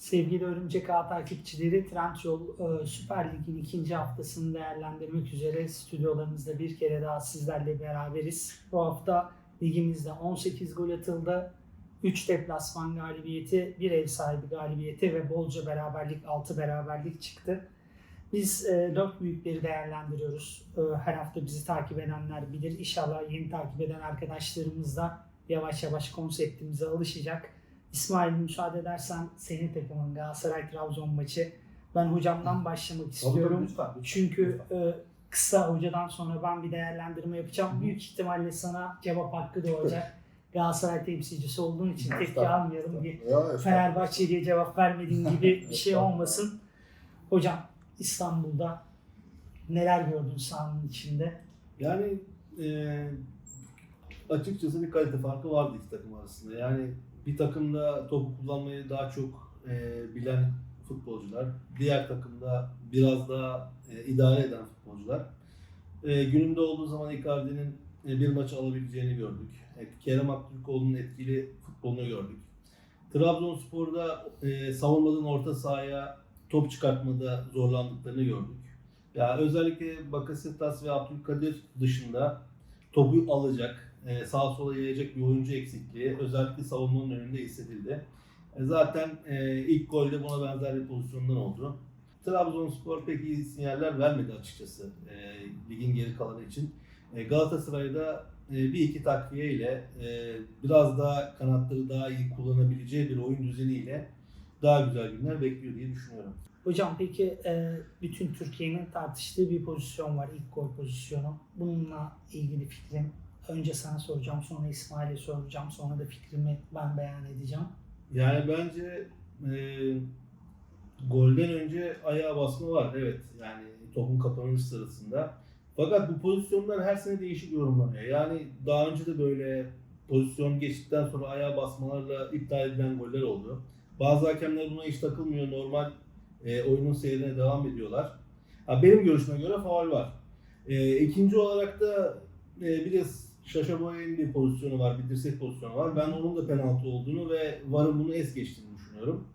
Sevgili Örümcek Ağ takipçileri Trendyol e, Süper Lig'in ikinci haftasını değerlendirmek üzere stüdyolarımızda bir kere daha sizlerle beraberiz. Bu hafta ligimizde 18 gol atıldı. 3 deplasman galibiyeti, 1 ev sahibi galibiyeti ve bolca beraberlik, 6 beraberlik çıktı. Biz e, dört büyükleri değerlendiriyoruz. E, her hafta bizi takip edenler bilir. İnşallah yeni takip eden arkadaşlarımız da yavaş yavaş konseptimize alışacak. İsmail müsaade edersen senin takımın Galatasaray Trabzon maçı. Ben hocamdan başlamak istiyorum. lütfen. lütfen. Çünkü e, kısa hocadan sonra ben bir değerlendirme yapacağım. Hı. Büyük ihtimalle sana cevap hakkı doğacak. Galatasaray temsilcisi olduğun için tepki almayalım. Bir Ya, estağfurullah. Fenerbahçeli'ye cevap vermediğin gibi bir şey olmasın. Hocam İstanbul'da neler gördün sahanın içinde? Yani e, açıkçası bir kalite farkı vardı iki takım arasında. Yani bir takımda topu kullanmayı daha çok e, bilen futbolcular, diğer takımda biraz daha e, idare eden futbolcular. E, gününde olduğu zaman Icardi'nin e, bir maçı alabileceğini gördük. E, Kerem Aktürkoğlu'nun etkili futbolunu gördük. Trabzonspor'da e, savunmadan orta sahaya top çıkartmada zorlandıklarını gördük. Ya özellikle Bakasetas ve Abdülkadir dışında topu alacak, e, sağa sola yayacak bir oyuncu eksikliği özellikle savunmanın önünde hissedildi. E, zaten e, ilk golde buna benzer bir pozisyondan oldu. Trabzonspor pek iyi sinyaller vermedi açıkçası e, ligin geri kalanı için. E, Galatasaray'da e, bir iki takviye ile e, biraz daha kanatları daha iyi kullanabileceği bir oyun düzeniyle daha güzel günler bekliyor diye düşünüyorum. Hocam peki e, bütün Türkiye'nin tartıştığı bir pozisyon var. ilk gol pozisyonu. Bununla ilgili fikrim önce sana soracağım sonra İsmail'e soracağım sonra da fikrimi ben beyan edeceğim. Yani bence e, golden önce ayağa basma var. Evet yani topun kapanış sırasında. Fakat bu pozisyonlar her sene değişik yorumlanıyor. Yani daha önce de böyle pozisyon geçtikten sonra ayağa basmalarla iptal edilen goller oldu. Bazı hakemler buna hiç takılmıyor. Normal e, oyunun seyrine devam ediyorlar. Ha, benim görüşüme göre faul var. E, ikinci olarak da e, bir de Şaşa Boya'nın bir pozisyonu var, bir dirsek pozisyonu var. Ben onun da penaltı olduğunu ve VAR'ın bunu es geçtiğini düşünüyorum.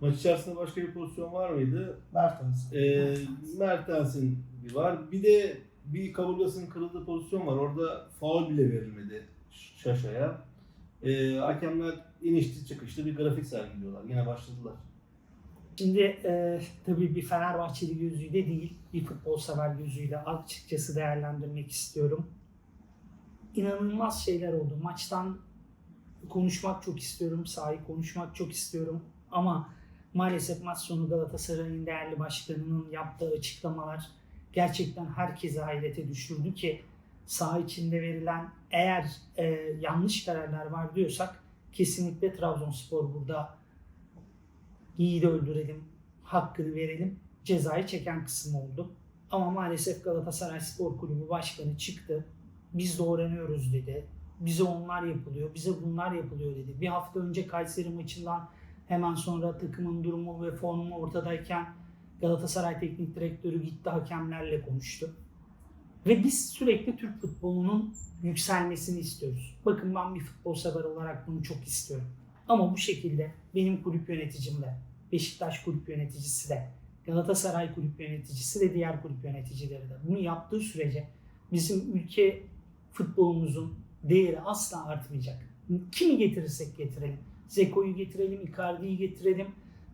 Maç içerisinde başka bir pozisyon var mıydı? Mertens. E, Mertens'in bir var. Bir de bir kaburgasının kırıldığı pozisyon var. Orada faul bile verilmedi Şaşa'ya. E, hakemler inişli çıkışlı bir grafik sergiliyorlar. Yine başladılar. Şimdi e, tabii bir Fenerbahçeli gözüyle değil, bir futbol sever gözüyle açıkçası değerlendirmek istiyorum. İnanılmaz şeyler oldu. Maçtan konuşmak çok istiyorum, sahayı konuşmak çok istiyorum. Ama maalesef maç sonu Galatasaray'ın değerli başkanının yaptığı açıklamalar gerçekten herkesi hayrete düşürdü ki saha içinde verilen eğer e, yanlış kararlar var diyorsak kesinlikle Trabzonspor burada iyi de öldürelim, hakkını verelim, cezayı çeken kısım oldu. Ama maalesef Galatasaray Spor Kulübü Başkanı çıktı. Biz de öğreniyoruz dedi. Bize onlar yapılıyor, bize bunlar yapılıyor dedi. Bir hafta önce Kayseri maçından hemen sonra takımın durumu ve formu ortadayken Galatasaray Teknik Direktörü gitti hakemlerle konuştu. Ve biz sürekli Türk futbolunun yükselmesini istiyoruz. Bakın ben bir futbol sever olarak bunu çok istiyorum. Ama bu şekilde benim kulüp yöneticim de, Beşiktaş kulüp yöneticisi de, Galatasaray kulüp yöneticisi de diğer kulüp yöneticileri de bunu yaptığı sürece bizim ülke futbolumuzun değeri asla artmayacak. Kimi getirirsek getirelim. Zeko'yu getirelim, Icardi'yi getirelim,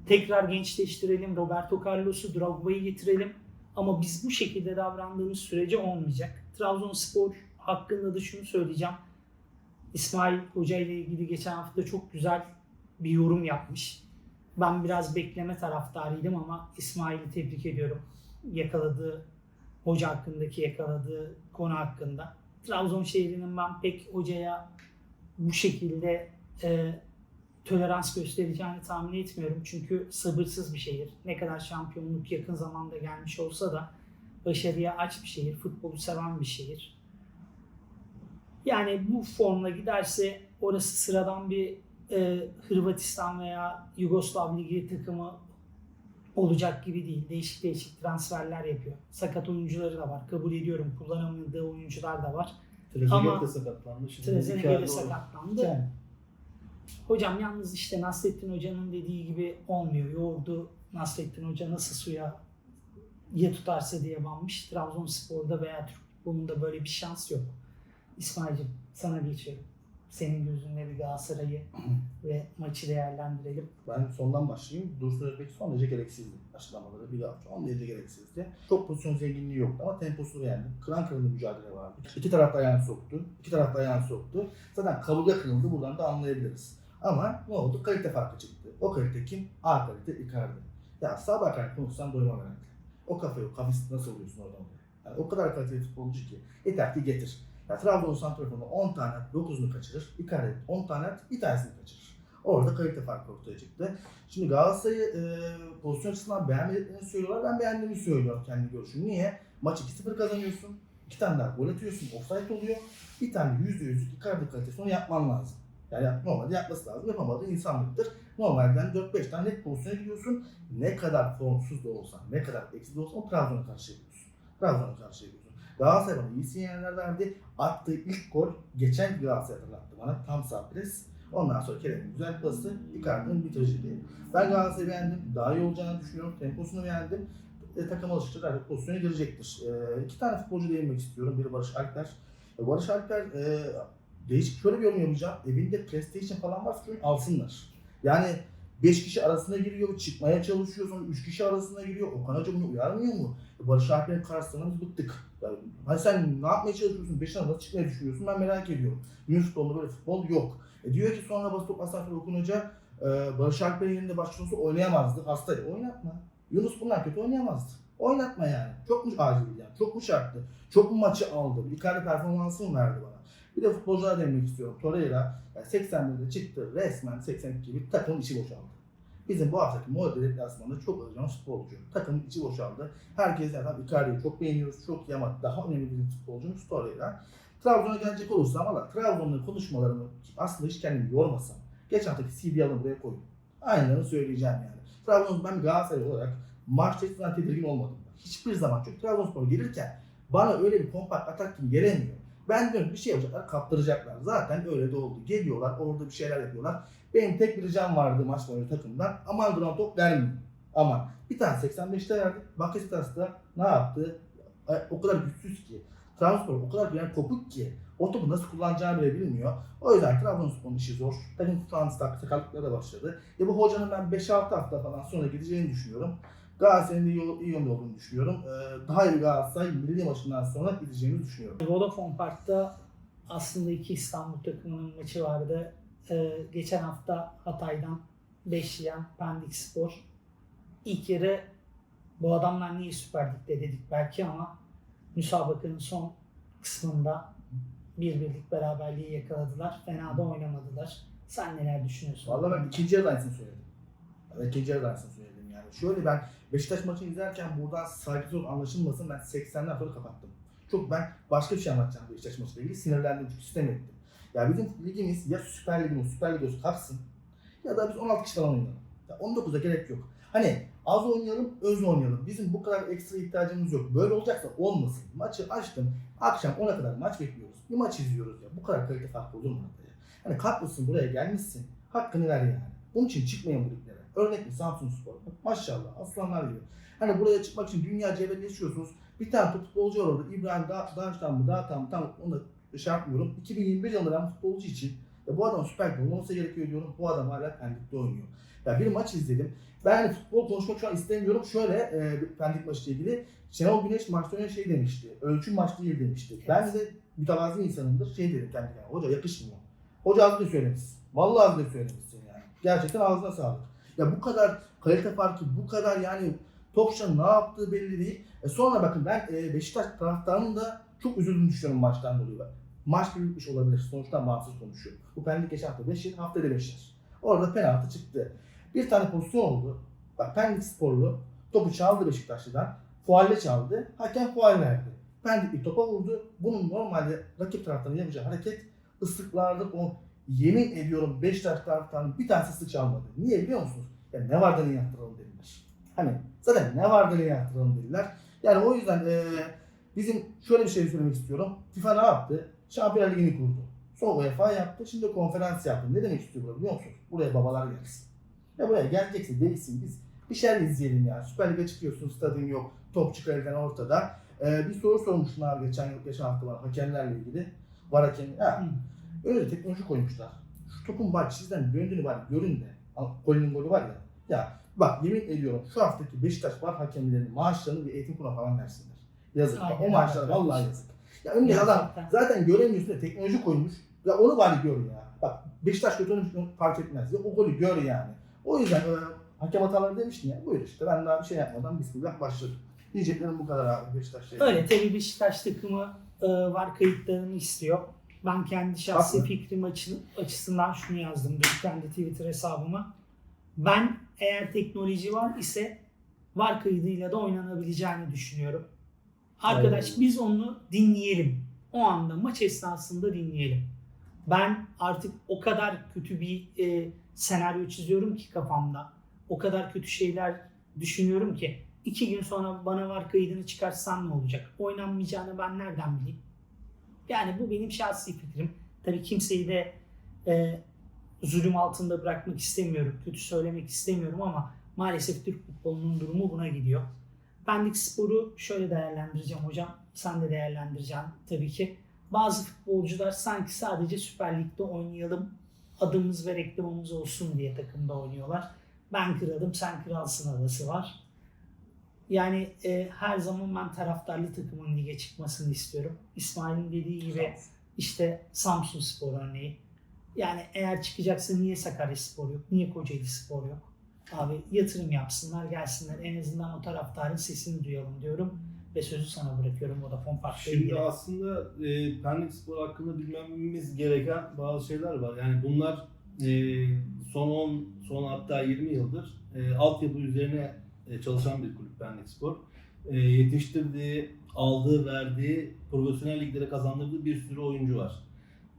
tekrar gençleştirelim, Roberto Carlos'u, Drogba'yı getirelim. Ama biz bu şekilde davrandığımız sürece olmayacak. Trabzonspor hakkında da şunu söyleyeceğim. İsmail Hoca ile ilgili geçen hafta çok güzel bir yorum yapmış. Ben biraz bekleme taraftarıydım ama İsmail'i tebrik ediyorum. Yakaladığı hoca hakkındaki yakaladığı konu hakkında. Trabzon şehrinin ben pek hocaya bu şekilde e, tolerans göstereceğini tahmin etmiyorum. Çünkü sabırsız bir şehir. Ne kadar şampiyonluk yakın zamanda gelmiş olsa da başarıya aç bir şehir, futbolu seven bir şehir. Yani bu formla giderse orası sıradan bir e, Hırvatistan veya Yugoslav Ligi takımı olacak gibi değil. Değişik değişik transferler yapıyor. Sakat oyuncuları da var. Kabul ediyorum. Kullanamadığı oyuncular da var. Trezeguet de sakatlandı. Trezeguet de sakatlandı. Yani. Hocam yalnız işte Nasrettin Hoca'nın dediği gibi olmuyor. Yoğurdu Nasrettin Hoca nasıl suya ya tutarsa diye banmış. Trabzonspor'da veya Türk futbolunda böyle bir şans yok. İsmail'cim sana geçiyorum. Senin gözünde bir Galatasaray'ı ve maçı değerlendirelim. Ben sondan başlayayım. Dursun Özbek son derece gereksizdi açıklamaları. Bir hafta son derece gereksizdi. Çok pozisyon zenginliği yoktu ama temposunu beğendim. Kıran kırıldı mücadele vardı. İki taraf da ayağını soktu. İki taraf da ayağını soktu. Zaten kabuga kırıldı. Buradan da anlayabiliriz. Ama ne oldu? Kalite farkı çıktı. O kalite kim? A kalite Icardi. Ya sağ bakarken konuşsam doymam herhalde. O kafayı, o kafesi nasıl oluyorsun oradan? Yani o kadar kaliteli futbolcu ki. Yeter ki getir. Ya Trabzon santraforuna 10 tane at, 9'unu kaçırır. Icardi 10 tane bir tanesini kaçırır. Orada kalite farkı ortaya çıktı. Şimdi Galatasaray'ı e, pozisyon açısından beğenmediklerini söylüyorlar. Ben beğendiğimi söylüyorum kendi görüşüm. Niye? Maç 2-0 kazanıyorsun. iki tane daha gol atıyorsun. Offside oluyor. Bir tane %100'lük Icardi kalitesi onu yapman lazım. Yani normalde yapması lazım. Yapamadığı insanlıktır. Normalden 4-5 tane net pozisyona gidiyorsun. Ne kadar formsuz da olsan, ne kadar eksiz de olsan o Trabzon'a karşı yapıyorsun. Trabzon'a karşı yapıyorsun. Galatasaray bana iyi sinyaller verdi. Attığı ilk gol geçen Galatasaray hatırlattı bana. Tam sağ. Ondan sonra Kerem'in güzel pası, Icardi'nin bitiriciliği. Ben Galatasaray'ı beğendim. Daha iyi olacağını düşünüyorum. Temposunu beğendim. E, takım alıştır artık pozisyona girecektir. E, iki tane futbolcu değinmek istiyorum. Biri Barış Alper. E, Barış Alper e, değişik şöyle bir yorum yapacağım. Evinde PlayStation falan varsa alsınlar. Yani 5 kişi arasına giriyor, çıkmaya çalışıyor, sonra 3 kişi arasına giriyor. Okan Hoca bunu uyarmıyor mu? Barış Alper'in karşısına biz bıktık. Yani, hani sen ne yapmaya çalışıyorsun? 5 nasıl çıkmaya düşünüyorsun? Ben merak ediyorum. Günün futbolunda böyle futbol yok. E diyor ki sonra top aslan Okan Hoca e, Barış Alper'in yerinde başlıyorsa oynayamazdı. Hastaydı. Oynatma. Yunus bundan kötü oynayamazdı. Oynatma yani. Çok mu acil yani? Çok mu şarttı? Çok mu maçı aldı? Icardi performansı mı verdi bana? Bir de futbolculara değinmek istiyorum. Torreira yani 81'de çıktı. Resmen 82 gibi takımın içi boşaldı. Bizim bu haftaki Molde deplasmanında çok alacağımız futbolcu. Takımın içi boşaldı. Herkes zaten Icardi'yi çok beğeniyoruz. Çok iyi ama daha önemli bir futbolcumuz Torreira. Trabzon'a gelecek olursam valla Trabzon'un konuşmalarını aslında hiç kendimi yormasam. Geçen haftaki CD alın buraya koyun. Aynılarını söyleyeceğim yani. Trabzon ben Galatasaray olarak maçta hiçbir zaman tedirgin olmadım. Hiçbir zaman çok. Trabzonspor gelirken bana öyle bir kompakt atak gibi gelemiyor. Ben diyorum bir şey yapacaklar, kaptıracaklar. Zaten öyle de oldu. Geliyorlar, orada bir şeyler yapıyorlar. Benim tek bir ricam vardı maç boyu takımdan. Aman duran top vermeyin. Ama bir tane 85'te verdi. Bakasetas da ne yaptı? E, O kadar güçsüz ki. Trabzonspor o kadar yani kopuk ki. O topu nasıl kullanacağını bile bilmiyor. O yüzden Trabzonspor'un işi zor. Takım tutan sakatlıklara da başladı. Ya bu hocanın ben 5-6 hafta falan sonra gideceğini düşünüyorum. Galatasaray'ın iyi, iyi yönde olduğunu düşünüyorum. Ee, daha iyi bir Galatasaray milli maçından sonra gideceğini düşünüyorum. Vodafone Park'ta aslında iki İstanbul takımının maçı vardı. Ee, geçen hafta Hatay'dan 5 yiyen Pendik Spor. İlk yarı bu adamlar niye Süper Lig'de dedik belki ama müsabakanın son kısmında bir birlik beraberliği yakaladılar. Fena da oynamadılar. Sen neler düşünüyorsun? Vallahi ben ikinci yarıda aynısını söyledim. Ben ikinci yarıda aynısını söyledim yani. Şöyle ben Beşiktaş maçını izlerken buradan saygısız anlaşılmasın ben 80'den sonra kapattım. Çok ben başka bir şey anlatacağım Beşiktaş maçıyla ilgili sinirlendim çünkü sistem ettim. Ya bizim ligimiz ya Süper Lig'in Süper Lig olsun kapsın ya da biz 16 kişi falan oynayalım. Ya 19'a gerek yok. Hani az oynayalım, öz oynayalım. Bizim bu kadar ekstra ihtiyacımız yok. Böyle olacaksa olmasın. Maçı açtım. Akşam 10'a kadar maç bekliyoruz. Bir maç izliyoruz ya. Bu kadar kalite farkı olur mu? Hani kalkmışsın buraya gelmişsin. Hakkını ver yani. Bunun için çıkmayın bu liglere. Örnek mi Samsun Spor? Maşallah aslanlar gibi. Hani buraya çıkmak için dünya cebelleşiyorsunuz. Bir tane futbolcu var orada. İbrahim da Dağış'tan mı Dağıtan mı? Tam onu da şey yapmıyorum. 2021 yılında ben futbolcu için ya bu adam Süper Lig'de olmaması gerekiyor diyorum. Bu adam hala Pendik'te oynuyor. Ya bir maç izledim. Ben hani futbol konuşmak şu an istemiyorum. Şöyle e, bir Pendik maçıyla ilgili Şenol Güneş maçtan önce şey demişti. Ölçü maç değil demişti. Ben de mütevazi insanımdır. Şey dedim kendi kendime. Hoca yakışmıyor. Hoca az önce söylemiş. Vallahi az önce söylemişsin yani. Gerçekten ağzına sağlık. Ya bu kadar kalite farkı, bu kadar yani Topşa'nın ne yaptığı belli değil. E sonra bakın ben e, Beşiktaş taraftarının da çok üzüldüğünü düşünüyorum maçtan dolayı. Maç gibi bitmiş olabilir. Sonuçtan bağımsız konuşuyorum. Bu Pendik geçen hafta 5 yer, haftada 5 yer. Orada penaltı çıktı. Bir tane pozisyon oldu. Bak Pendik sporlu topu çaldı Beşiktaşlı'dan. Fualle çaldı. Hakem fual verdi. Pendik bir topa vurdu. Bunun normalde rakip taraftarın yapacağı hareket ıslıklardır. O yemin ediyorum Beşiktaş taraftarının bir tanesi ıslık çalmadı. Niye biliyor musunuz? Ya ne var da niye yaptıralım dediler. Hani zaten ne var da niye yaptıralım dediler. Yani o yüzden eee, bizim şöyle bir şey söylemek istiyorum. FIFA ne yaptı? Şampiyonlar Ligi'ni kurdu. Sonra UEFA yaptı. Şimdi konferans yaptı. Ne demek istiyor biliyor musunuz? Buraya babalar gelsin. Ya buraya geleceksin değilsin biz bir şeyler izleyelim ya. Süper Lig'e çıkıyorsun stadın yok. Top çıkarırken ortada. Ee, bir soru sormuştun abi geçen geçen hafta bana hakemlerle ilgili. Var hakemi. Ha. Öyle teknoloji koymuşlar. Şu topun bak sizden döndüğünü bari görün de. Golün golü var ya. Ya bak yemin ediyorum şu haftaki Beşiktaş var hakemlerinin maaşlarını bir eğitim kuruna falan versinler. Yazık. Bak, o Aynen, maaşlar aynen. vallahi yazık. Ya önüne adam Gerçekten. zaten göremiyorsun da teknoloji koymuş. Ya onu bari gör ya. Bak Beşiktaş kötü onu fark etmez. Ya o golü gör yani. O yüzden e, hakem hataları demiştin ya. Buyur işte ben daha bir şey yapmadan bismillah başladım. Diyeceklerim bu kadar abi Beşiktaş'ta. Öyle tabii Beşiktaş takımı e, var kayıtlarını istiyor. Ben kendi şahsi Haklı. fikrim açı, açısından şunu yazdım dün kendi Twitter hesabıma. Ben eğer teknoloji var ise var kaydıyla da oynanabileceğini düşünüyorum. Arkadaş Aynen. biz onu dinleyelim. O anda maç esnasında dinleyelim. Ben artık o kadar kötü bir e, senaryo çiziyorum ki kafamda. O kadar kötü şeyler düşünüyorum ki iki gün sonra bana var kaydını çıkarsan ne olacak? Oynanmayacağını ben nereden bileyim? Yani bu benim şahsi fikrim. Tabii kimseyi de e, zulüm altında bırakmak istemiyorum. Kötü söylemek istemiyorum ama maalesef Türk futbolunun durumu buna gidiyor. Pendik Spor'u şöyle değerlendireceğim hocam. Sen de değerlendireceksin tabii ki. Bazı futbolcular sanki sadece Süper Lig'de oynayalım, adımız ve reklamımız olsun diye takımda oynuyorlar. Ben kralım, sen kralsın havası var. Yani e, her zaman ben taraftarlı takımın lige çıkmasını istiyorum. İsmail'in dediği gibi işte Samsun Spor örneği. Yani eğer çıkacaksa niye Sakarya Spor yok? Niye Kocaeli Spor yok? Abi yatırım yapsınlar gelsinler. En azından o taraftarın sesini duyalım diyorum. Ve sözü sana bırakıyorum Vodafone Park'la Şimdi ilgili. aslında e, Pendik Spor hakkında bilmemiz gereken bazı şeyler var. Yani bunlar e, son 10, son hatta 20 yıldır e, altyapı üzerine çalışan bir kulüp Pendik Spor. E, yetiştirdiği, aldığı, verdiği, profesyonel liglere kazandırdığı bir sürü oyuncu var.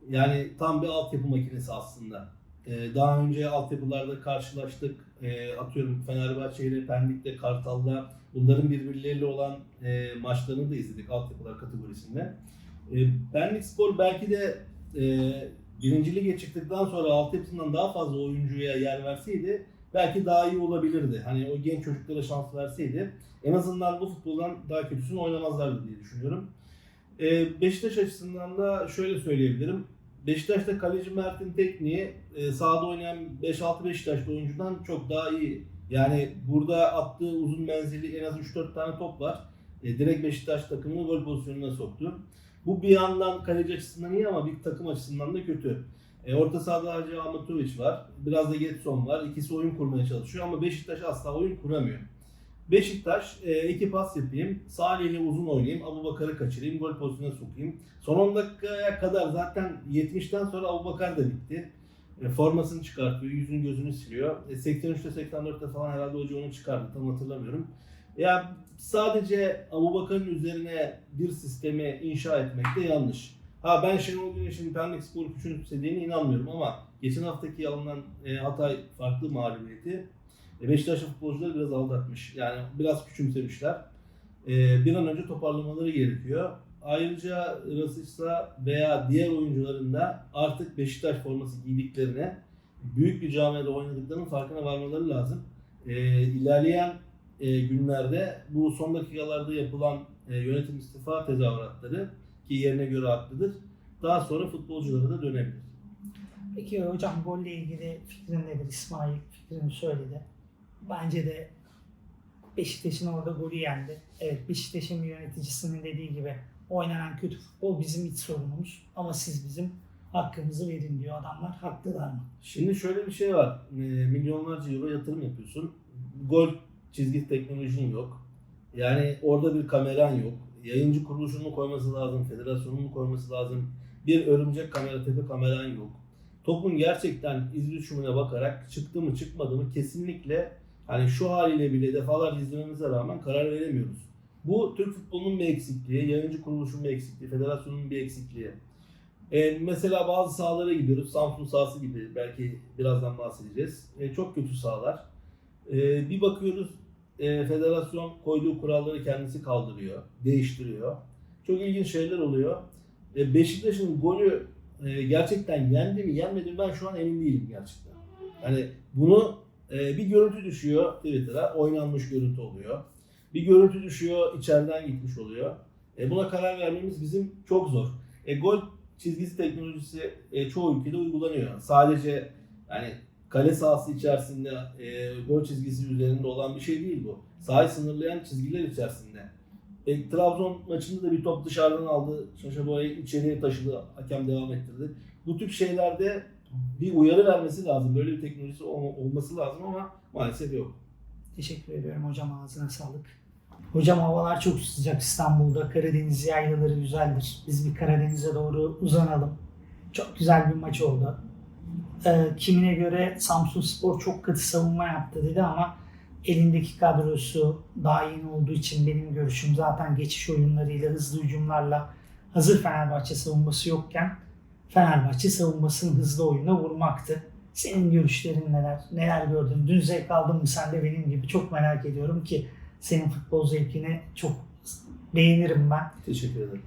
Yani tam bir altyapı makinesi aslında. E, daha önce altyapılarda karşılaştık. E, atıyorum Fenerbahçe ile Pendik'te, Kartal'da bunların birbirleriyle olan e, maçlarını da izledik altyapılar kategorisinde. E, Pendik Spor belki de e, birinci lige çıktıktan sonra altyapısından daha fazla oyuncuya yer verseydi belki daha iyi olabilirdi. Hani o genç çocuklara şans verseydi en azından bu futboldan daha kötüsünü oynamazlardı diye düşünüyorum. E, Beşiktaş açısından da şöyle söyleyebilirim. Beşiktaş'ta kaleci Mert'in tekniği e, sahada oynayan 5-6 Beşiktaşlı oyuncudan çok daha iyi. Yani burada attığı uzun menzilli en az 3-4 tane top var. E, direkt Beşiktaş takımını gol pozisyonuna soktu. Bu bir yandan kaleci açısından iyi ama bir takım açısından da kötü. E, orta sahada Hacı Ahmetoviç var. Biraz da Getson var. İkisi oyun kurmaya çalışıyor ama Beşiktaş asla oyun kuramıyor. Beşiktaş e, iki pas yapayım, Salih ile uzun oynayayım, Abu Bakar'ı kaçırayım, gol pozisyonuna sokayım. Son 10 dakikaya kadar zaten 70'ten sonra Abu Bakar da bitti. E, formasını çıkartıyor, yüzünü gözünü siliyor. E, 83'te 84'te falan herhalde hoca onu çıkardı, tam hatırlamıyorum. Ya sadece Abu Bakar'ın üzerine bir sistemi inşa etmek de yanlış. Ha ben Şenol Güneş'in Pendik Spor'u küçümsediğine inanmıyorum ama geçen haftaki alınan e, Hatay farklı mağlubiyeti e, Beşiktaşlı futbolcuları biraz aldatmış. Yani biraz küçümsemişler. E, bir an önce toparlamaları gerekiyor. Ayrıca Rasic'sa veya diğer oyuncuların da artık Beşiktaş forması giydiklerine, büyük bir camiada oynadıklarının farkına varmaları lazım. E, ilerleyen e, günlerde bu son dakikalarda yapılan e, yönetim istifa tezahüratları ki yerine göre haklıdır. Daha sonra futbolculara da dönebilir. Peki hocam golle ilgili fikrin nedir? İsmail fikrini söyledi. Bence de Beşiktaş'ın orada golü yendi. Evet Beşiktaş'ın yöneticisinin dediği gibi oynanan kötü futbol bizim iç sorunumuz. Ama siz bizim hakkımızı verin diyor adamlar. Haklılar mı? Şimdi şöyle bir şey var. E, milyonlarca euro yatırım yapıyorsun. Gol çizgi teknolojin yok. Yani orada bir kameran yok. Yayıncı kuruluşunu koyması lazım, federasyonunu koyması lazım. Bir örümcek kamera, tepe kameran yok. Topun gerçekten iz düşümüne bakarak çıktı mı çıkmadı mı kesinlikle hani şu haliyle bile defalarca izlememize rağmen karar veremiyoruz. Bu Türk futbolunun bir eksikliği, yayıncı kuruluşun bir eksikliği, federasyonun bir eksikliği. E, mesela bazı sahalara gidiyoruz. Samsun sahası gibi belki birazdan bahsedeceğiz. E, çok kötü sahalar. E, bir bakıyoruz e, federasyon koyduğu kuralları kendisi kaldırıyor, değiştiriyor. Çok ilginç şeyler oluyor. E, Beşiktaş'ın golü e, gerçekten yendi mi yenmedi mi ben şu an emin değilim gerçekten. Hani bunu e, bir görüntü düşüyor Twitter'a oynanmış görüntü oluyor. Bir görüntü düşüyor içeriden gitmiş oluyor. E, buna karar vermemiz bizim çok zor. E, gol çizgisi teknolojisi e, çoğu ülkede uygulanıyor. Sadece yani kale sahası içerisinde e, gol çizgisi üzerinde olan bir şey değil bu. Sahayı sınırlayan çizgiler içerisinde. E, Trabzon maçında da bir top dışarıdan aldı. Şaşa Boya'yı içeriye taşıdı. Hakem devam ettirdi. Bu tip şeylerde bir uyarı vermesi lazım. Böyle bir teknolojisi ol- olması lazım ama maalesef yok. Teşekkür ediyorum hocam ağzına sağlık. Hocam havalar çok sıcak İstanbul'da. Karadeniz yaylaları güzeldir. Biz bir Karadeniz'e doğru uzanalım. Çok güzel bir maç oldu. Ee, kimine göre Samsun Spor çok katı savunma yaptı dedi ama elindeki kadrosu daha yeni olduğu için benim görüşüm zaten geçiş oyunlarıyla, hızlı hücumlarla hazır Fenerbahçe savunması yokken Fenerbahçe savunmasının hızlı oyuna vurmaktı. Senin görüşlerin neler? Neler gördün? Dün zevk aldın mı sen de benim gibi? Çok merak ediyorum ki senin futbol zevkini çok beğenirim ben. Teşekkür ederim.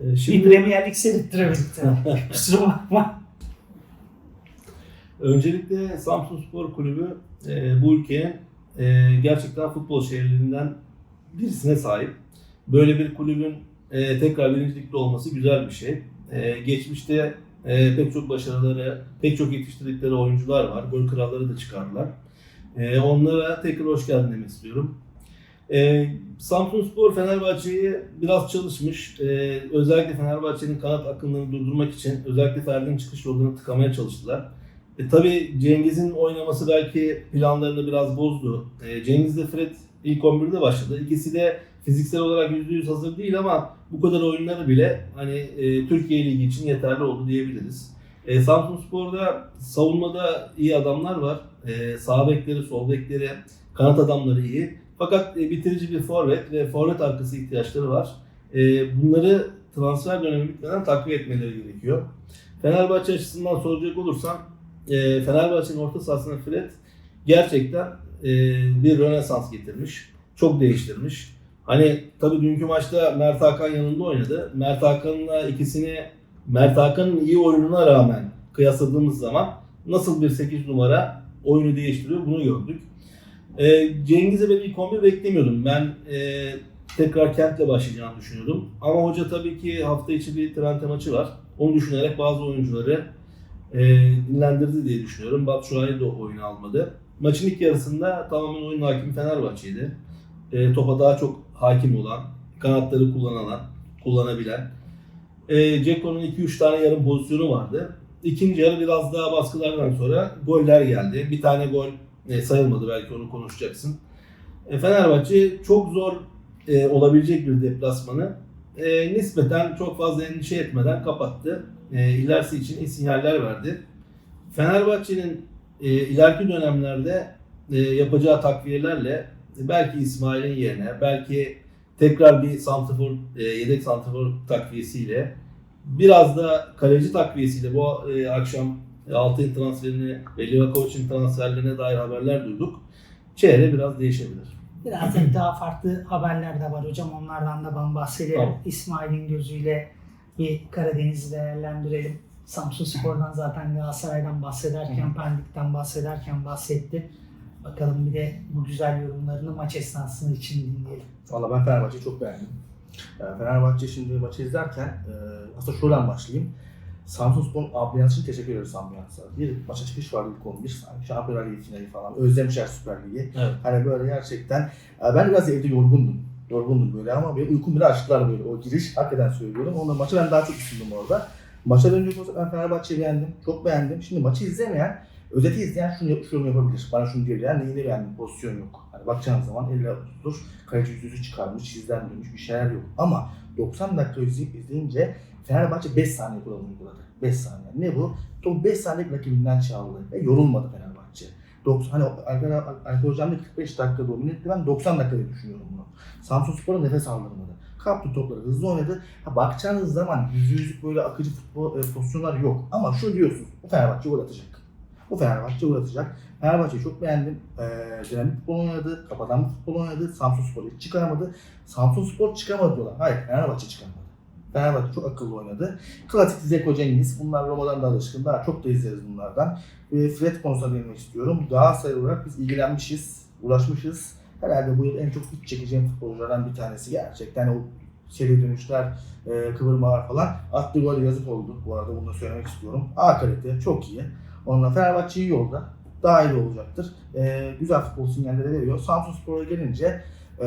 E, Bir şimdi Premier Lig seyrettirebildik tabii. Kusura bakma. Öncelikle Samsun Spor Kulübü e, bu ülkenin e, gerçekten futbol şehirlerinden birisine sahip. Böyle bir kulübün e, tekrar birincilikte olması güzel bir şey. E, geçmişte e, pek çok başarıları, pek çok yetiştirdikleri oyuncular var. Gol kralları da çıkardılar. E, onlara tekrar hoş geldin demek istiyorum. E, Samsun Spor Fenerbahçe'yi biraz çalışmış. E, özellikle Fenerbahçe'nin kanat akımlarını durdurmak için özellikle Ferdi'nin çıkış yollarını tıkamaya çalıştılar. E, tabii Cengiz'in oynaması belki planlarını biraz bozdu. E, Cengiz de Fred ilk 11'de başladı. İkisi de fiziksel olarak %100 hazır değil ama bu kadar oyunları bile hani e, Türkiye Ligi için yeterli oldu diyebiliriz. E, Samsun Spor'da savunmada iyi adamlar var. E, sağ bekleri, sol bekleri, kanat adamları iyi. Fakat e, bitirici bir forvet ve forvet arkası ihtiyaçları var. E, bunları transfer dönemi bitmeden takviye etmeleri gerekiyor. Fenerbahçe açısından soracak olursam e, Fenerbahçe'nin orta sahasına Fred gerçekten e, bir rönesans getirmiş. Çok değiştirmiş. Hani tabii dünkü maçta Mert Hakan yanında oynadı. Mert Hakan'la ikisini Mert Hakan'ın iyi oyununa rağmen kıyasladığımız zaman nasıl bir 8 numara oyunu değiştiriyor bunu gördük. E, Cengiz'e ben ilk 11 beklemiyordum. Ben e, tekrar Kent'le başlayacağını düşünüyordum. Ama hoca tabii ki hafta içi bir Trente maçı var. Onu düşünerek bazı oyuncuları e, dinlendirdi diye düşünüyorum. Batshuayi de oyunu almadı. Maçın ilk yarısında tamamen oyun hakimi Fenerbahçe'ydi. E, topa daha çok hakim olan, kanatları kullanan, kullanabilen. E, Ceko'nun 2-3 tane yarım pozisyonu vardı. İkinci yarı biraz daha baskılardan sonra goller geldi. Bir tane gol e, sayılmadı belki onu konuşacaksın. E, Fenerbahçe çok zor e, olabilecek bir deplasmanı e, nispeten çok fazla endişe etmeden kapattı. E, ilerisi için iyi sinyaller verdi. Fenerbahçe'nin e, ileriki dönemlerde e, yapacağı takviyelerle belki İsmail'in yerine, belki tekrar bir santrafor, e, yedek santrafor takviyesiyle biraz da kaleci takviyesiyle bu e, akşam Altay'ın transferini ve Livakovic'in transferlerine dair haberler duyduk. Çehre biraz değişebilir. Biraz da daha farklı haberler de var hocam. Onlardan da ben bahsedelim. Tamam. İsmail'in gözüyle bir Karadeniz'i değerlendirelim. Samsun Spor'dan zaten Galatasaray'dan bahsederken, Pendik'ten bahsederken bahsetti. Bakalım bir de bu güzel yorumlarını maç esnasında için dinleyelim. Valla ben Fenerbahçe'yi çok beğendim. Ee, Fenerbahçe şimdi maçı izlerken e, aslında şuradan başlayayım. Samsun Spor'un ambiyans için teşekkür ediyoruz ambiyansa. Bir maça çıkış vardı ilk 11. Hani Şampiyonlar Ligi finali falan. Özlemişler Süper Ligi. Evet. Hani böyle gerçekten e, ben biraz evde yorgundum. Yorgundum böyle ama benim uykum bile açtılar böyle o giriş. Hakikaten söylüyorum. Onunla maçı ben daha çok düşündüm orada. Maça dönecek olsak ben Fenerbahçe'yi beğendim. Çok beğendim. Şimdi maçı izlemeyen, özeti izleyen şunu, yap- şunu yapabilir. Bana şunu diyebilir. Yani neyini beğendim? Pozisyon yok. Hani bakacağın zaman elle tutulur. Kaleci yüzüzü çıkarmış, çizden dönmüş bir şeyler yok. Ama 90 dakika izleyip izleyince Fenerbahçe 5 saniye kuralı uyguladı. 5 saniye. Ne bu? Topu 5 saniye rakibinden çaldı ve yorulmadı Fenerbahçe. 90, hani Alper, Alper Hocam da 45 dakika domine etti. Ben 90 dakikada düşünüyorum bunu. Samsun Spor'a nefes aldırmadı. Kaptı topları hızlı oynadı. Ha, bakacağınız zaman yüzü yüzük böyle akıcı futbol e, pozisyonlar yok. Ama şunu diyorsunuz. Bu Fenerbahçe gol atacak. Bu Fenerbahçe gol atacak. Fenerbahçe'yi çok beğendim. Ee, dinamik futbol oynadı. Kafadan futbol oynadı. Samsun Spor hiç çıkaramadı. Samsun Spor çıkamadı diyorlar. Hayır Fenerbahçe çıkaramadı. Fenerbahçe çok akıllı oynadı. Klasik Zeko Cengiz. Bunlar Roma'dan da alışkın. Daha çok da izleriz bunlardan. Ve Fred konusuna değinmek istiyorum. Galatasaray olarak biz ilgilenmişiz, uğraşmışız. Herhalde bu yıl en çok iç çekeceğim futbolculardan bir tanesi. Gerçekten o seri dönüşler, e, kıvırmalar falan. Attığı gol yazık oldu. Bu arada bunu da söylemek istiyorum. A kalite çok iyi. Onunla Fenerbahçe iyi yolda. Daha iyi olacaktır. E, güzel futbol sinyalleri veriyor. Samsun Spor'a gelince e,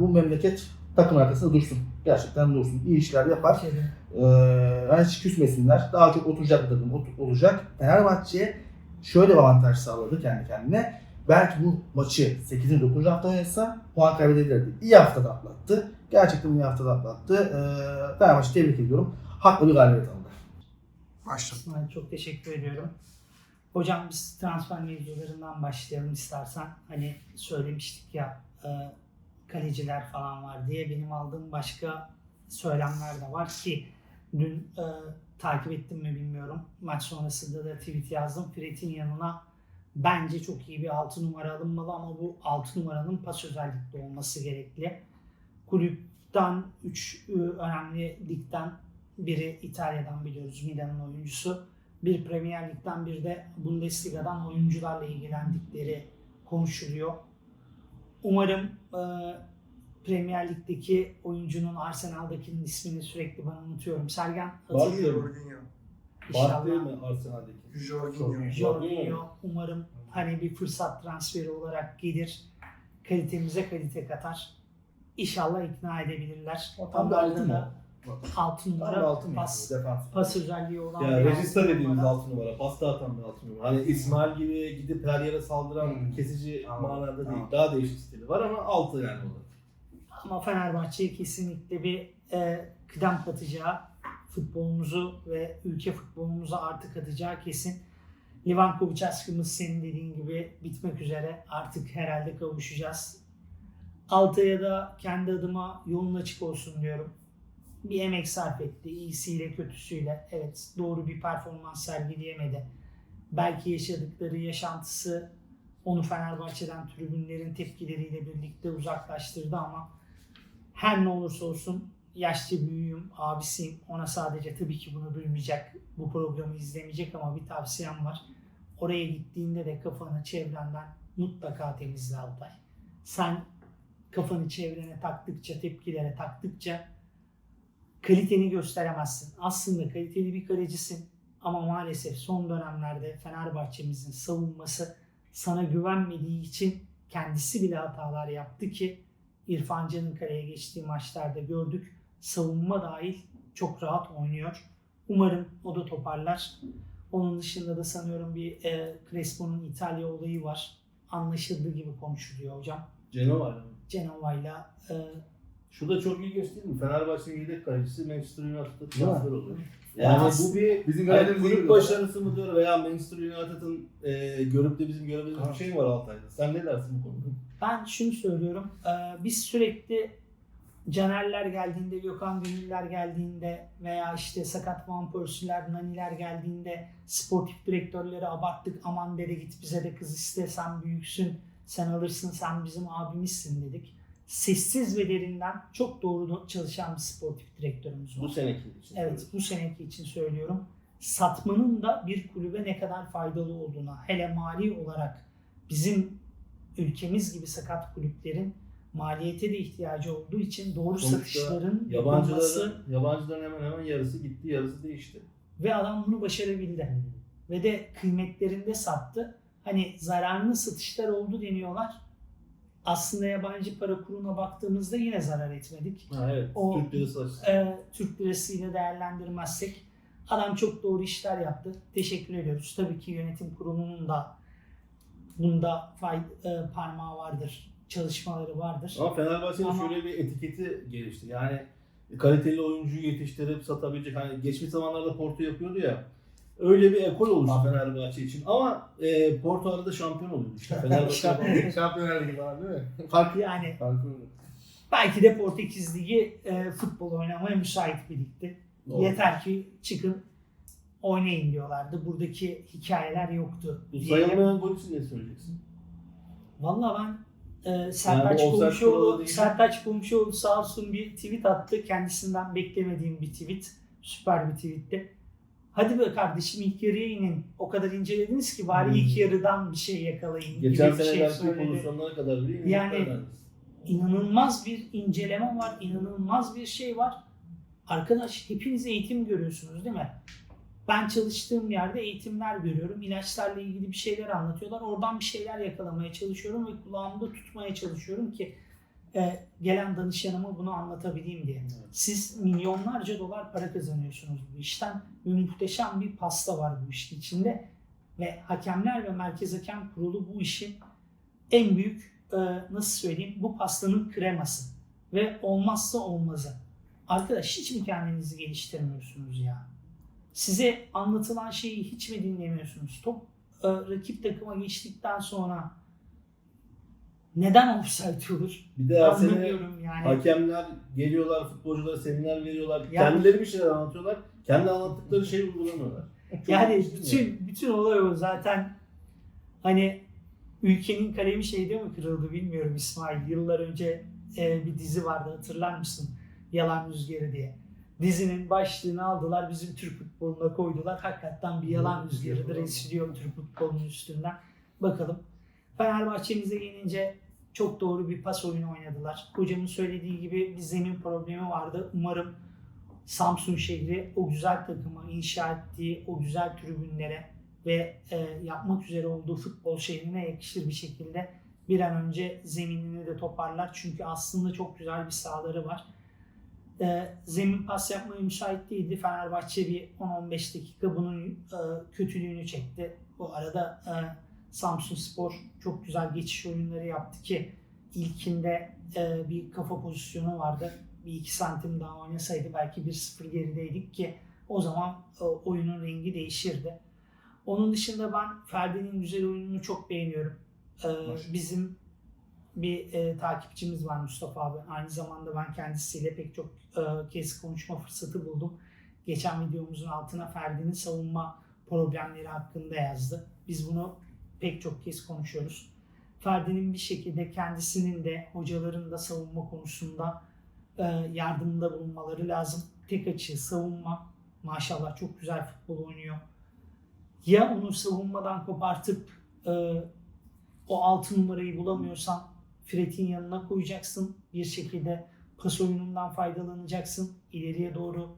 bu memleket takım arkasında dursun. Gerçekten dursun. İyi işler yapar. Ee, yani hiç küsmesinler. Daha çok oturacak bir takım ot- olacak. Fenerbahçe şöyle bir avantaj sağladı kendi kendine. Belki bu maçı 8. 9. hafta oynasa puan kaybedebilirdi. İyi haftada atlattı. Gerçekten iyi haftada atlattı. Ee, Fenerbahçe tebrik ediyorum. Haklı bir galibiyet aldı. Başla. İsmail çok teşekkür ediyorum. Hocam biz transfer mevzularından başlayalım istersen. Hani söylemiştik ya e, kaleciler falan var diye benim aldığım başka söylemler de var ki dün e, takip ettim mi bilmiyorum. Maç sonrasında da tweet yazdım. Fred'in yanına bence çok iyi bir 6 numara alınmalı ama bu 6 numaranın pas özellikli olması gerekli. Kulüpten 3 önemli ligden biri İtalya'dan biliyoruz Milan'ın oyuncusu. Bir Premier Lig'den bir de Bundesliga'dan oyuncularla ilgilendikleri konuşuluyor. Umarım e, Premier Lig'deki oyuncunun Arsenal'dakinin ismini sürekli ben unutuyorum. Sergen hatırlıyor mu? Jorginho. Bart değil İnşallah. mi Arsenal'deki? Jorginho. Jorginho umarım hani bir fırsat transferi olarak gelir. Kalitemize kalite katar. İnşallah ikna edebilirler. O tam da altı mı? 6 Tam numara altı pas, Defans. pas özelliği olan Ya bir Regista altı dediğimiz numara. 6 numara. Pasta atan bir 6 numara. Hani İsmail gibi gidip her yere saldıran Hmm. kesici Tamam. manada değil. Tamam. Daha değişik stili var ama 6 yani o da. Ama Fenerbahçe'ye kesinlikle bir e, kıdem katacağı, futbolumuzu ve ülke futbolumuza artık atacağı kesin. Livankovic aşkımız senin dediğin gibi bitmek üzere. Artık herhalde kavuşacağız. Altay'a da kendi adıma yolun açık olsun diyorum. Bir emek sarf etti. iyisiyle kötüsüyle. Evet doğru bir performans sergileyemedi. Belki yaşadıkları yaşantısı onu Fenerbahçe'den tribünlerin tepkileriyle birlikte uzaklaştırdı ama her ne olursa olsun yaşlı büyüğüm, abisiyim. Ona sadece tabii ki bunu duymayacak, bu programı izlemeyecek ama bir tavsiyem var. Oraya gittiğinde de kafanı çevrenden mutlaka temizle Altay. Sen kafanı çevrene taktıkça, tepkilere taktıkça kaliteni gösteremezsin. Aslında kaliteli bir kalecisin ama maalesef son dönemlerde Fenerbahçe'mizin savunması sana güvenmediği için kendisi bile hatalar yaptı ki İrfan Can'ın kaleye geçtiği maçlarda gördük. Savunma dahil çok rahat oynuyor. Umarım o da toparlar. Onun dışında da sanıyorum bir e, Crespo'nun İtalya olayı var. Anlaşıldığı gibi konuşuluyor hocam. Genova ile mi? Genova'yla e, Şu da çok değil mi? Fenerbahçe'nin yedek kalecisi Manchester United'da mi? transfer oluyor. Ya Yani aslında- bu bir Bizim hani görevimiz kulüp başarısı mıdır veya Manchester United'ın e, görüp de bizim göremediğimiz Ha. bir şey mi var Altay'da? Sen ne dersin bu konuda? Ben şunu söylüyorum. Ee, biz sürekli Canerler geldiğinde, Gökhan Gönüller geldiğinde veya işte sakat Van Persie'ler, Nani'ler geldiğinde sportif direktörleri abarttık. Aman dede git bize de kız iste, sen büyüksün, sen alırsın, sen bizim abimizsin dedik. Sessiz ve derinden çok doğru çalışan bir sportif direktörümüz var. Bu seneki için. Evet bu seneki için söylüyorum. Satmanın da bir kulübe ne kadar faydalı olduğuna hele mali olarak bizim ülkemiz gibi sakat kulüplerin maliyete de ihtiyacı olduğu için doğru Sonuçta satışların yapılması Yabancıların, yabancıların hemen hemen yarısı gitti, yarısı değişti. ve adam bunu başarabildi. Ve de kıymetlerinde sattı. Hani zararlı satışlar oldu deniyorlar. Aslında yabancı para kuruna baktığımızda yine zarar etmedik. Ha, evet. O- Türk lirası açısından. e, Türk lirasıyla değerlendirmezsek adam çok doğru işler yaptı. Teşekkür ediyoruz. Tabii ki yönetim kurulunun da bunda fay, e, parmağı vardır. Çalışmaları vardır. Ama Fenerbahçe'nin Ama- şöyle bir etiketi gelişti. Yani kaliteli oyuncuyu yetiştirip satabilecek. Hani geçmiş zamanlarda Porto yapıyordu ya. Öyle bir ekol oluştu Fenerbahçe için. Ama e, Porto arada şampiyon oluyordu işte. Fenerbahçe Şampiyonlar Ligi var değil mi? Fark Yani Farkı belki de Portekiz Ligi e, futbol oynamaya müsait bir ligdi. Doğru. Yeter ki çıkın oynayın diyorlardı. Buradaki hikayeler yoktu. Bu sayılmayan gol için ne söyleyeceksin? Valla ben Ee, Sertaç Yani değil. Sertaç Komşuoğlu sağ olsun bir tweet attı. Kendisinden beklemediğim bir tweet. Süper bir tweetti. Hadi be kardeşim ilk yarıya inin. O kadar incelediniz ki bari Hmm. ilk yarıdan bir şey yakalayın Geçen gibi bir şey söyledi. pozisyonlara kadar bile yani, İnanılmaz bir inceleme var, inanılmaz bir şey var. Arkadaş hepiniz eğitim görüyorsunuz değil mi? Ben çalıştığım yerde eğitimler görüyorum. İlaçlarla ilgili bir şeyler anlatıyorlar. Oradan bir şeyler yakalamaya çalışıyorum ve kulağımda tutmaya çalışıyorum ki e, gelen danışanıma bunu anlatabileyim diye. Siz milyonlarca dolar para kazanıyorsunuz bu işten ve muhteşem bir pasta var bu işin içinde ve hakemler ve merkez hakem kurulu bu işin en büyük e, nasıl söyleyeyim bu pastanın kreması ve olmazsa olmazı. Arkadaş hiç mi kendinizi geliştirmiyorsunuz ya? Size anlatılan şeyi hiç mi dinlemiyorsunuz? Top e, rakip takıma geçtikten sonra neden offside olur? Bir de her sene yani. hakemler geliyorlar, futbolculara seminer veriyorlar. Yani- Kendileri bir şeyler anlatıyorlar. Kendi anlattıkları şeyi uygulamıyorlar. Çok Yani değil mi? bütün bütün olay o zaten hani ülkenin kalemi şeyde mi kırıldı bilmiyorum İsmail. Yıllar önce e, bir dizi vardı hatırlar mısın? Yalan Rüzgarı diye. Dizinin başlığını aldılar bizim Türk futboluna koydular. Hakikaten bir yalan rüzgarıdır Rüzgarı. esiliyor Türk futbolunun üstünden. Bakalım. Fenerbahçe'mize gelince çok doğru bir pas oyunu oynadılar. Hocamın söylediği gibi bir zemin problemi vardı. Umarım Samsun şehri o güzel takımı inşa ettiği o güzel tribünlere ve e, yapmak üzere olduğu futbol şehrine yakışır bir şekilde bir an önce zeminini de toparlar. Çünkü aslında çok güzel bir sahaları var. E, zemin pas yapmaya müsait değildi. Fenerbahçe bir 10-15 dakika bunun e, kötülüğünü çekti. Bu arada e, Samsun Spor çok güzel geçiş oyunları yaptı ki ilkinde e, bir kafa pozisyonu vardı. Bir iki santim daha oynasaydı belki 1-0 gerideydik ki o zaman e, oyunun rengi değişirdi. Onun dışında ben Ferdi'nin güzel oyununu çok beğeniyorum. E, bizim bir e, takipçimiz var Mustafa abi. Aynı zamanda ben kendisiyle pek çok e, kez konuşma fırsatı buldum. Geçen videomuzun altına Ferdi'nin savunma problemleri hakkında yazdı. Biz bunu pek çok kez konuşuyoruz. Ferdi'nin bir şekilde kendisinin de hocaların da savunma konusunda e, yardımında bulunmaları lazım. Tek açı savunma maşallah çok güzel futbol oynuyor. Ya onu savunmadan kopartıp e, o altı numarayı bulamıyorsan Fred'in yanına koyacaksın. Bir şekilde pas oyunundan faydalanacaksın. İleriye doğru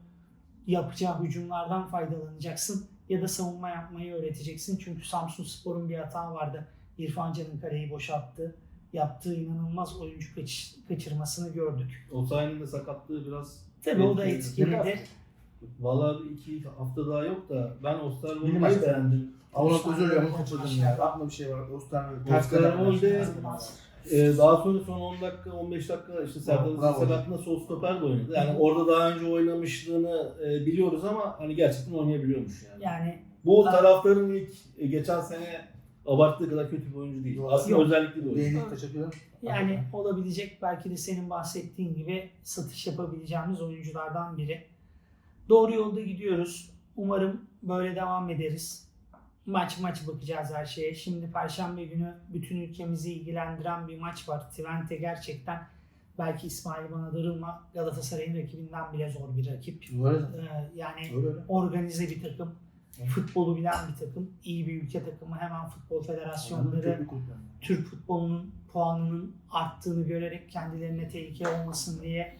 yapacağı hücumlardan faydalanacaksın. Ya da savunma yapmayı öğreteceksin. Çünkü Samsun Spor'un bir hata vardı. İrfan Can'ın kaleyi boşalttı. Yaptığı inanılmaz oyuncu kaç- kaçırmasını gördük. Osayi'nin de sakatlığı biraz Tabii o da etkiledi. Valla bir iki hafta daha yok da ben Osterwold'u maç beğendim. Avrupa Özür dilerim kaçırdım ya. Aklımda bir şey var. Osterwolde. Osterwolde Ee, daha sonra son 10 dakika 15 dakika işte Serdar. Aziz sakatında sol stoper de oynadı. Yani orada daha önce oynamışlığını e, biliyoruz ama hani gerçekten oynayabiliyormuş yani. Yani Bu Ha. taraftarın ilk e, geçen sene abarttığı kadar kötü bir oyuncu değil. Yok. Aslında Yok. özellikle de oyuncu. Değindik teşekkür ederim. Yani olabilecek belki de senin bahsettiğin gibi satış yapabileceğimiz oyunculardan biri. Doğru yolda gidiyoruz. Umarım böyle devam ederiz. Maç maç bakacağız her şeye. Şimdi Perşembe günü bütün ülkemizi ilgilendiren bir maç var. Twente gerçekten belki İsmail bana darılma Galatasaray'ın rakibinden bile zor bir rakip. Öyle. Ee, yani Öyle organize bir takım, futbolu bilen bir takım, iyi bir ülke takımı. Hemen futbol federasyonları. Türk futbolunun puanının arttığını görerek kendilerine tehlike olmasın diye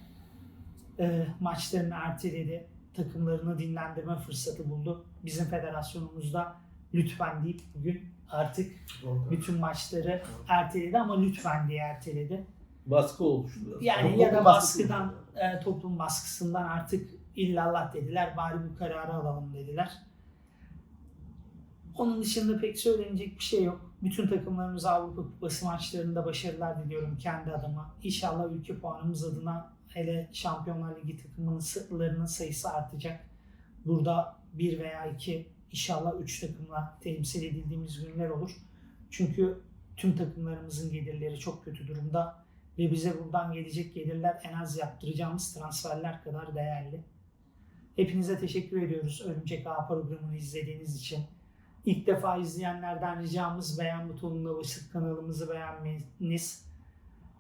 e, maçlarını erteledi. Takımlarını dinlendirme fırsatı buldu. Bizim federasyonumuzda lütfen deyip bugün artık Doğru. bütün maçları erteledi ama lütfen diye erteledi. Baskı oluştu biraz. Yani Toplum ya da baskıdan, e, toplum baskısından artık illallah dediler. Bari bu kararı alalım dediler. Onun dışında pek söylenecek bir şey yok. Bütün takımlarımıza Avrupa Kupası maçlarında başarılar diliyorum kendi adıma. İnşallah ülke puanımız adına hele Şampiyonlar Ligi takımlarının sayısı artacak. Burada bir veya iki inşallah üç takımla temsil edildiğimiz günler olur. Çünkü tüm takımlarımızın gelirleri çok kötü durumda ve bize buradan gelecek gelirler en az yaptıracağımız transferler kadar değerli. Hepinize teşekkür ediyoruz Örümcek Ağ programını izlediğiniz için. İlk defa izleyenlerden ricamız beğen butonuna basıp kanalımızı beğenmeniz.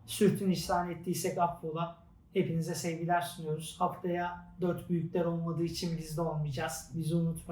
Sürtünüşten ettiysek affola. Hepinize sevgiler sunuyoruz. Haftaya dört büyükler olmadığı için biz de olmayacağız. Bizi unutmayın.